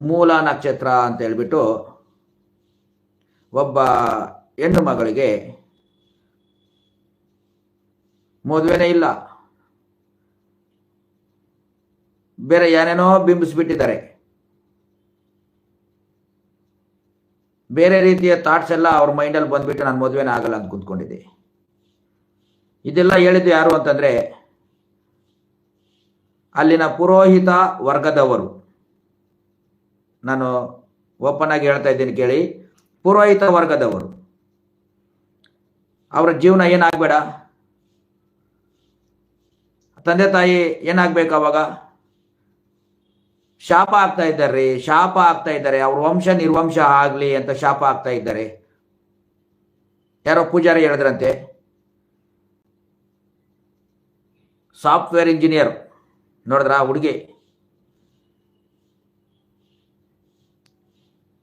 ಮೂಲ ನಕ್ಷತ್ರ ಅಂತ ಹೇಳ್ಬಿಟ್ಟು ಒಬ್ಬ ಹೆಣ್ಣು ಮಗಳಿಗೆ ಮದುವೆನೇ ಇಲ್ಲ. ಬೇರೆ ಏನೇನೋ ಬಿಂಬಿಸ್ಬಿಟ್ಟಿದ್ದಾರೆ. ಬೇರೆ ರೀತಿಯ ಥಾಟ್ಸ್ ಎಲ್ಲ ಅವ್ರ ಮೈಂಡಲ್ಲಿ ಬಂದ್ಬಿಟ್ಟು ನಾನು ಮದುವೆನೇ ಆಗಲ್ಲ ಅಂತ ಕುತ್ಕೊಂಡಿದ್ದೆ. ಇದೆಲ್ಲ ಹೇಳಿದ್ದು ಯಾರು ಅಂತಂದ್ರೆ ಅಲ್ಲಿನ ಪುರೋಹಿತ ವರ್ಗದವರು. ನಾನು ಓಪನ್ ಆಗಿ ಹೇಳ್ತಾ ಇದ್ದೀನಿ ಕೇಳಿ. ಪುರೋಹಿತ ವರ್ಗದವರು. ಅವರ ಜೀವನ ಏನಾಗಬೇಡ? ತಂದೆ ತಾಯಿ ಏನಾಗಬೇಕು ಅವಾಗ? ಶಾಪ ಆಗ್ತಾ ಇದ್ದಾರೆ, ಶಾಪ ಆಗ್ತಾ ಇದ್ದಾರೆ. ಅವ್ರ ವಂಶ ನಿರ್ವಂಶ ಆಗಲಿ ಅಂತ ಶಾಪ ಆಗ್ತಾ ಇದ್ದಾರೆ. ಯಾರೋ ಪೂಜಾರಿ ಹೇಳಿದ್ರಂತೆ. Software engineer. ನೋಡಿದ್ರ ಹುಡುಗಿ?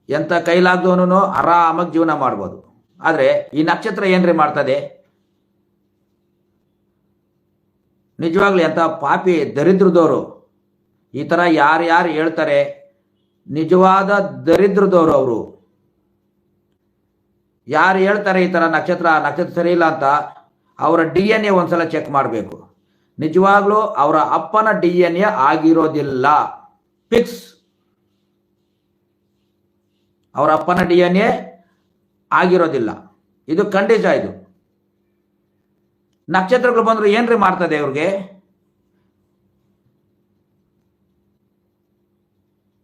ಎಂಥ ಕೈಲಾಗ್ದವನು ಆರಾಮಾಗಿ ಜೀವನ ಮಾಡ್ಬೋದು. ಆದರೆ ಈ ನಕ್ಷತ್ರ ಏನ್ರಿ ಮಾಡ್ತದೆ? ನಿಜವಾಗ್ಲೂ ಎಂಥ ಪಾಪಿ ದರಿದ್ರದವರು, ಈ ಥರ ಯಾರ್ಯಾರು ಹೇಳ್ತಾರೆ, ನಿಜವಾದ ದರಿದ್ರದವರು ಅವರು. ಯಾರು ಹೇಳ್ತಾರೆ ಈ ಥರ ನಕ್ಷತ್ರ ನಕ್ಷತ್ರ ಸರಿ ಇಲ್ಲ ಅಂತ ಅವರ ಡಿ ಎನ್ ಎ ಒಂದ್ಸಲ ಚೆಕ್ ಮಾಡಬೇಕು. ನಿಜವಾಗ್ಲೂ ಅವರ ಅಪ್ಪನ ಡಿ ಎನ್ ಎ ಆಗಿರೋದಿಲ್ಲ. ಫಿಕ್ಸ್. ಅವರ ಅಪ್ಪನ ಡಿ ಎನ್ ಎ ಆಗಿರೋದಿಲ್ಲ. ಇದು ಖಂಡಿತ ಇದು. ನಕ್ಷತ್ರಗಳು ಬಂದರೂ ಏನ್ರಿ ಮಾಡ್ತದೆ ಇವ್ರಿಗೆ?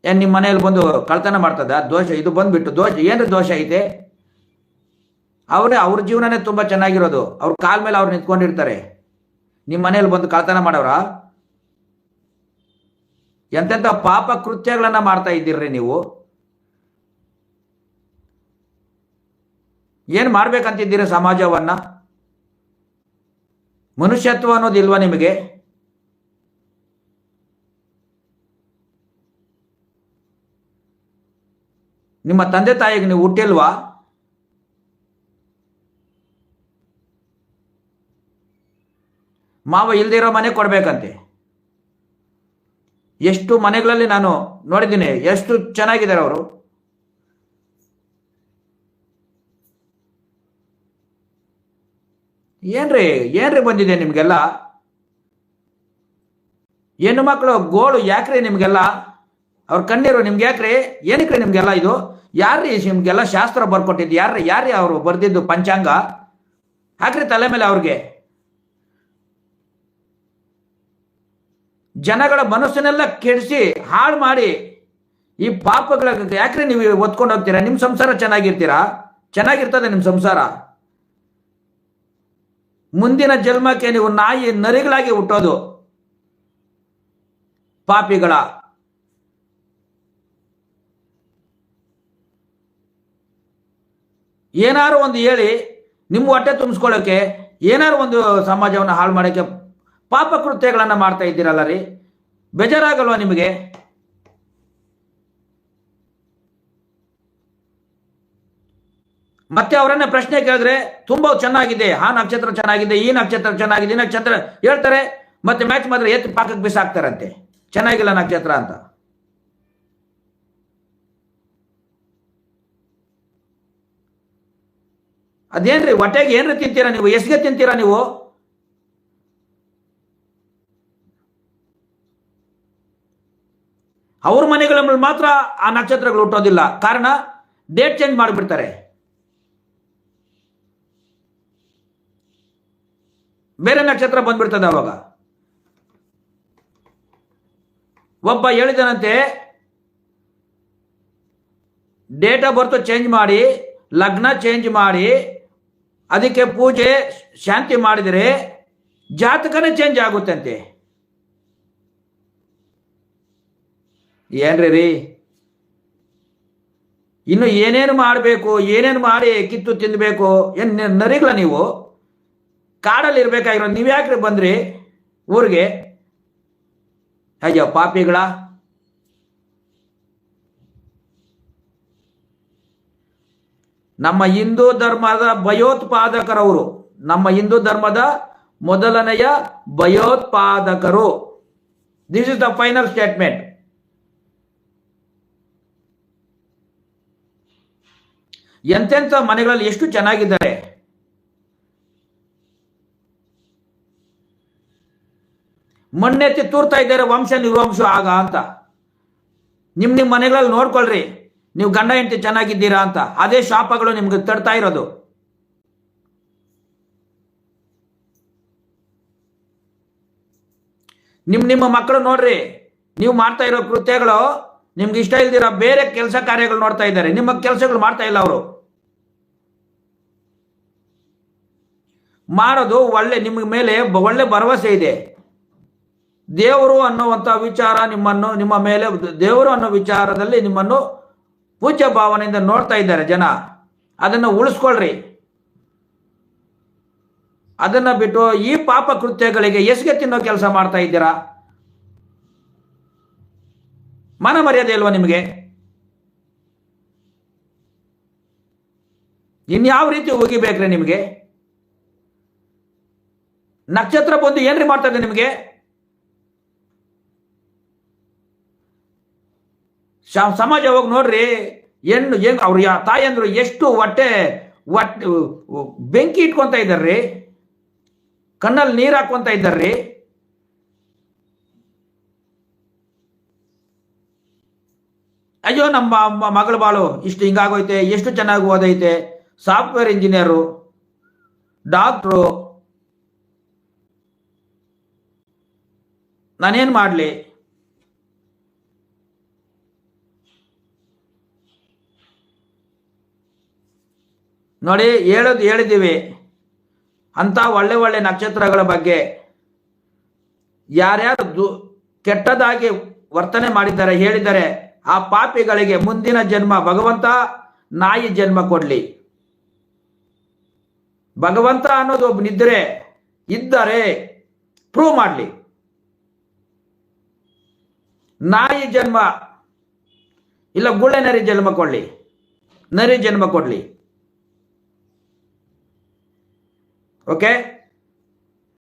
ಏನ್ ನಿಮ್ಮ ಮನೆಯಲ್ಲಿ ಬಂದು ಕಳ್ತನ ಮಾಡ್ತದ? ದೋಷ, ಇದು ಬಂದ್ಬಿಟ್ಟು ದೋಷ. ಏನ್ರಿ ದೋಷ ಐತೆ? ಅವರೇ, ಅವ್ರ ಜೀವನನೇ ತುಂಬಾ ಚೆನ್ನಾಗಿರೋದು. ಅವ್ರ ಕಾಲ್ ಮೇಲೆ ಅವ್ರು ನಿಂತ್ಕೊಂಡಿರ್ತಾರೆ. ನಿಮ್ಮ ಮನೆಯಲ್ಲಿ ಬಂದು ಕಳ್ತನ ಮಾಡವ್ರ ಎಂತೆಂಥ ಪಾಪ ಕೃತ್ಯಗಳನ್ನ ಮಾಡ್ತಾ ಇದ್ದೀರ್ರಿ ನೀವು? ಏನ್ ಮಾಡ್ಬೇಕಂತಿದ್ದೀರಿ ಸಮಾಜವನ್ನ? ಮನುಷ್ಯತ್ವ ಅನ್ನೋದಿಲ್ವಾ ನಿಮಗೆ? ನಿಮ್ಮ ತಂದೆ ತಾಯಿಗೆ ನೀವು ಹುಟ್ಟಿಲ್ವಾ? ಮಾವ ಇಲ್ದಿರೋ ಮನೆ ಕೊಡ್ಬೇಕಂತೆ. ಎಷ್ಟು ಮನೆಗಳಲ್ಲಿ ನಾನು ನೋಡಿದ್ದೀನಿ, ಎಷ್ಟು ಚೆನ್ನಾಗಿದ್ದಾರೆ ಅವರು. ಏನ್ರಿ ಏನ್ರಿ ಬಂದಿದೆ ನಿಮ್ಗೆಲ್ಲ? ಹೆಣ್ಣು ಮಕ್ಕಳು, ಗೋಳು ಯಾಕ್ರಿ ನಿಮ್ಗೆಲ್ಲ? ಅವ್ರ ಕಣ್ಣೀರು ನಿಮ್ಗೆ ಯಾಕ್ರಿ? ಏನಕ್ರಿ ನಿಮ್ಗೆಲ್ಲ ಇದು? ಯಾರ್ರಿ ನಿಮ್ಗೆಲ್ಲ ಶಾಸ್ತ್ರ ಬರ್ಕೊಟ್ಟಿದ್ದು? ಯಾರ್ರಿ ಯಾರ್ರಿ ಅವರು ಬರ್ದಿದ್ದು ಪಂಚಾಂಗ? ಹಾಕ್ರಿ ತಲೆ ಮೇಲೆ ಅವ್ರಿಗೆ. ಜನಗಳ ಮನಸ್ಸನ್ನೆಲ್ಲ ಕೆಡಿಸಿ, ಹಾಳು ಮಾಡಿ, ಈ ಪಾಪಗಳ, ಯಾಕ್ರಿ ನೀವು ಒತ್ಕೊಂಡು ಹೋಗ್ತೀರಾ? ನಿಮ್ಮ ಸಂಸಾರ ಚೆನ್ನಾಗಿರ್ತೀರಾ? ಚೆನ್ನಾಗಿರ್ತದೆ ನಿಮ್ಮ ಸಂಸಾರ. ಮುಂದಿನ ಜನ್ಮಕ್ಕೆ ನೀವು ನಾಯಿ ನರಿಗಳಾಗಿ ಹುಟ್ಟೋದು. ಪಾಪಿಗಳ. ಏನಾರು ಒಂದು ಹೇಳಿ, ನಿಮ್ಮ ಹೊಟ್ಟೆ ತುಂಬಿಸ್ಕೊಳ್ಳೋಕೆ, ಏನಾರು ಒಂದು ಸಮಾಜವನ್ನು ಹಾಳು ಮಾಡೋಕ್ಕೆ ಪಾಪ ಕೃತ್ಯಗಳನ್ನು ಮಾಡ್ತಾ ಇದ್ದೀರಲ್ಲ ರೀ? ಬೇಜಾರಾಗಲ್ವಾ ನಿಮಗೆ? ಮತ್ತೆ ಅವರನ್ನ ಪ್ರಶ್ನೆ ಕೇಳಿದ್ರೆ ತುಂಬಾ ಚೆನ್ನಾಗಿದೆ, ಆ ನಕ್ಷತ್ರ ಚೆನ್ನಾಗಿದೆ, ಈ ನಕ್ಷತ್ರ ಚೆನ್ನಾಗಿದೆ, ಈ ನಕ್ಷತ್ರ ಹೇಳ್ತಾರೆ, ಮತ್ತೆ ಮ್ಯಾಚ್ ಮಾತ್ರ ಎತ್ತು ಪಾಕಕ್ಕೆ ಬಿಸಾಕ್ತಾರಂತೆ. ಚೆನ್ನಾಗಿಲ್ಲ ನಕ್ಷತ್ರ ಅಂತ. ಅದೇನ್ರಿ, ಹೊಟ್ಟೆಗೆ ಏನ್ರಿ ತಿಂತೀರಾ ನೀವು? ಎಸ್ಗೆ ತಿಂತೀರಾ ನೀವು? ಅವ್ರ ಮನೆಗಳಲ್ಲಿ ಮಾತ್ರ ಆ ನಕ್ಷತ್ರಗಳು ಹುಟ್ಟೋದಿಲ್ಲ. ಕಾರಣ ಡೇಟ್ ಚೇಂಜ್ ಮಾಡಿಬಿಡ್ತಾರೆ. ಬೇರೆ ನಕ್ಷತ್ರ ಬಂದ್ಬಿಡ್ತದೆ ಅವಾಗ. ಒಬ್ಬ ಹೇಳಿದನಂತೆ ಡೇಟ್ ಆಫ್ ಬರ್ತ್ ಚೇಂಜ್ ಮಾಡಿ, ಲಗ್ನ ಚೇಂಜ್ ಮಾಡಿ, ಅದಕ್ಕೆ ಪೂಜೆ, ಶಾಂತಿ ಮಾಡಿದರೆ ಜಾತಕನೇ ಚೇಂಜ್ ಆಗುತ್ತಂತೆ. ಏನ್ರಿ ರೀ? ಇನ್ನು ಏನೇನು ಮಾಡಬೇಕು, ಏನೇನು ಮಾಡಿ ಕಿತ್ತು ತಿನ್ನಬೇಕು ಏನು ನರಿಗಳ ನೀವು? ಕಾಡಲ್ಲಿ ಇರ್ಬೇಕಾಗಿರೋ ಯಾಕೆ ಬಂದ್ರಿ? ಊರಿಗೆ? ಅಯ್ಯೋ ಪಾಪಿಗಳ. ನಮ್ಮ ಹಿಂದೂ ಧರ್ಮದ ಭಯೋತ್ಪಾದಕರವರು, ನಮ್ಮ ಹಿಂದೂ ಧರ್ಮದ ಮೊದಲನೆಯ ಭಯೋತ್ಪಾದಕರು. This is the final statement ಎಂತೆಂಥ ಮನೆಗಳಲ್ಲಿ ಎಷ್ಟು ಚೆನ್ನಾಗಿದ್ದಾರೆ. ಮಣ್ಣೆತ್ತಿ ತೂರ್ತಾ ಇದ್ದಾರೆ ವಂಶ ನಿರ್ವಂಶ ಆಗ ಅಂತ. ನಿಮ್ ನಿಮ್ ಮನೆಗಳಲ್ಲಿ ನೋಡ್ಕೊಳ್ರಿ. ನೀವು ಗಂಡ ಹೆಂಡತಿ ಚೆನ್ನಾಗಿದ್ದೀರಾ ಅಂತ. ಅದೇ ಶಾಪಗಳು ನಿಮ್ಗೆ ತಡ್ತಾ ಇರೋದು. ನಿಮ್ ನಿಮ್ಮ ಮಕ್ಕಳು ನೋಡ್ರಿ. ನೀವು ಮಾಡ್ತಾ ಇರೋ ಕೃತ್ಯಗಳು ನಿಮ್ಗೆ ಇಷ್ಟ ಇಲ್ದಿರೋ ಬೇರೆ ಕೆಲಸ ಕಾರ್ಯಗಳು ನೋಡ್ತಾ ಇದ್ದಾರೆ. ನಿಮ್ಮ ಕೆಲಸಗಳು ಮಾಡ್ತಾ ಇಲ್ಲ ಅವರು. ಮಾಡೋದು ಒಳ್ಳೆ ನಿಮ್ಗೆ ಮೇಲೆ ಒಳ್ಳೆ ಭರವಸೆ ಇದೆ. ದೇವರು ಅನ್ನುವಂಥ ವಿಚಾರ ನಿಮ್ಮನ್ನು, ನಿಮ್ಮ ಮೇಲೆ, ದೇವರು ಅನ್ನೋ ವಿಚಾರದಲ್ಲಿ ನಿಮ್ಮನ್ನು ಪೂಜ್ಯ ಭಾವನೆಯಿಂದ ನೋಡ್ತಾ ಇದ್ದಾರೆ ಜನ. ಅದನ್ನು ಉಳಿಸ್ಕೊಳ್ರಿ. ಅದನ್ನ ಬಿಟ್ಟು ಈ ಪಾಪ ಕೃತ್ಯಗಳಿಗೆ ಎಸ್ಗೆ ತಿನ್ನೋ ಕೆಲಸ ಮಾಡ್ತಾ ಇದ್ದೀರಾ? ಮನ ಮರ್ಯಾದೆ ಇಲ್ವಾ ನಿಮಗೆ? ಇನ್ಯಾವ ರೀತಿ ಹೋಗಿಬೇಕ್ರಿ ನಿಮಗೆ? ನಕ್ಷತ್ರ ಬಂದು ಏನ್ರಿ ಮಾಡ್ತಾ ಇದೆ ನಿಮಗೆ? ಸಮಾಜ ಹೋಗಿ ನೋಡ್ರಿ ಹೆಣ್ಣು ಹೆಂಗ್ ಅವ್ರ ತಾಯಂದ್ರು ಎಷ್ಟು ಹೊಟ್ಟೆ ಹೊಟ್ಟೆ ಬೆಂಕಿ ಇಟ್ಕೊಂತ ಇದ್ದಾರ್ರಿ, ಕಣ್ಣಲ್ಲಿ ನೀರು ಹಾಕೊಂತ ಇದ್ದಾರ್ರಿ. ಅಯ್ಯೋ ನಮ್ಮ ಮಗಳ ಬಾಳು, ಇಷ್ಟು ಹಿಂಗಾಗೋಯ್ತೆ, ಎಷ್ಟು ಚೆನ್ನಾಗಿ ಓದೈತೆ. Software engineer, doctor. ನಾನೇನು ಮಾಡಲಿ? ನೋಡಿ ಹೇಳೋದು ಹೇಳಿದ್ದೀವಿ. ಅಂತ ಒಳ್ಳೆ ಒಳ್ಳೆ ನಕ್ಷತ್ರಗಳ ಬಗ್ಗೆ ಯಾರ್ಯಾರು ದು ಕೆಟ್ಟದಾಗಿ ವರ್ತನೆ ಮಾಡಿದ್ದಾರೆ, ಹೇಳಿದ್ದಾರೆ, ಆ ಪಾಪಿಗಳಿಗೆ ಮುಂದಿನ ಜನ್ಮ ಭಗವಂತ ನಾಯಿ ಜನ್ಮ ಕೊಡಲಿ. ಭಗವಂತ ಅನ್ನೋದು ಒಬ್ಬ ನಿದ್ರೆ ಇದ್ದರೆ ಪ್ರೂವ್ ಮಾಡಲಿ. ನಾಯಿ ಜನ್ಮ ಇಲ್ಲ ಗುಳ್ಳೆ ನರಿ ಜನ್ಮ ಕೊಡಲಿ. ನರಿ ಜನ್ಮ ಕೊಡ್ಲಿ. okay?